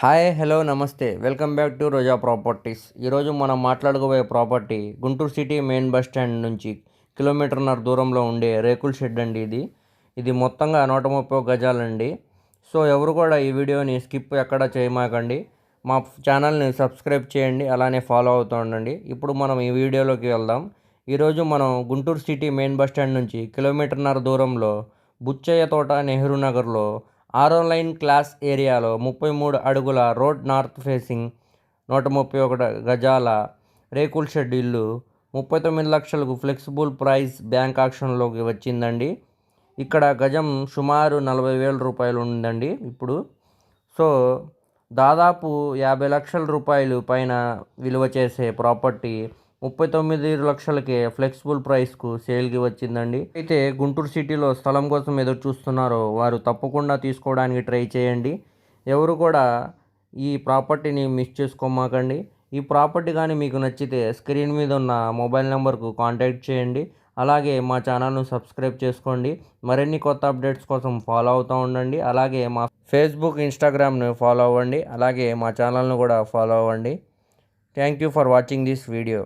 Hi hello నమస్తే. Welcome back to Roja properties. ఈరోజు మనం మాట్లాడుకోబోయే property Guntur city main bus stand నుంచి కిలోమీటర్న్నర దూరంలో ఉండే రేకుల షెడ్ అండి ఇది. ఇది మొత్తంగా నూట ముప్పై గజాలండి. సో ఎవరు కూడా ఈ వీడియోని స్కిప్ ఎక్కడ చేయమాకండి. మా ఛానల్ని సబ్స్క్రైబ్ చేయండి అలానే ఫాలో అవుతూ ఉండండి. ఇప్పుడు మనం ఈ వీడియోలోకి వెళ్దాం. ఈరోజు మనం Guntur city main bus stand నుంచి కిలోమీటర్న్నర దూరంలో బుచ్చయ్య తోట నెహ్రూ నగర్లో ఆరో లైన్ క్లాస్ ఏరియాలో ముప్పై మూడు అడుగుల రోడ్ నార్త్ ఫేసింగ్ నూట ముప్పై ఒకటి గజాల రేకుల్ షెడ్ ఇల్లు ముప్పై తొమ్మిది లక్షలకు ఫ్లెక్సిబుల్ ప్రైస్ బ్యాంక్ ఆక్షన్లోకి వచ్చిందండి. ఇక్కడ గజం సుమారు నలభై వేల రూపాయలు ఉందండి ఇప్పుడు. సో దాదాపు యాభై లక్షల రూపాయలు పైన విలువ చేసే ప్రాపర్టీ ముప్పై తొమ్మిది లక్షలకే ఫ్లెక్సిబుల్ ప్రైస్కు సేల్కి వచ్చిందండి. అయితే గుంటూరు సిటీలో స్థలం కోసం ఎదురు చూస్తున్నారో వారు తప్పకుండా తీసుకోవడానికి ట్రై చేయండి. ఎవరు కూడా ఈ ప్రాపర్టీని మిస్ చేసుకోమాకండి. ఈ ప్రాపర్టీ కానీ మీకు నచ్చితే స్క్రీన్ మీద ఉన్న మొబైల్ నెంబర్కు కాంటాక్ట్ చేయండి. అలాగే మా ఛానల్ను సబ్స్క్రైబ్ చేసుకోండి. మరిన్ని కొత్త అప్డేట్స్ కోసం ఫాలో అవుతూ ఉండండి. అలాగే మా ఫేస్బుక్ ఇన్స్టాగ్రామ్ను ఫాలో అవ్వండి. అలాగే మా ఛానల్ను కూడా ఫాలో అవ్వండి. Thank you for watching this video.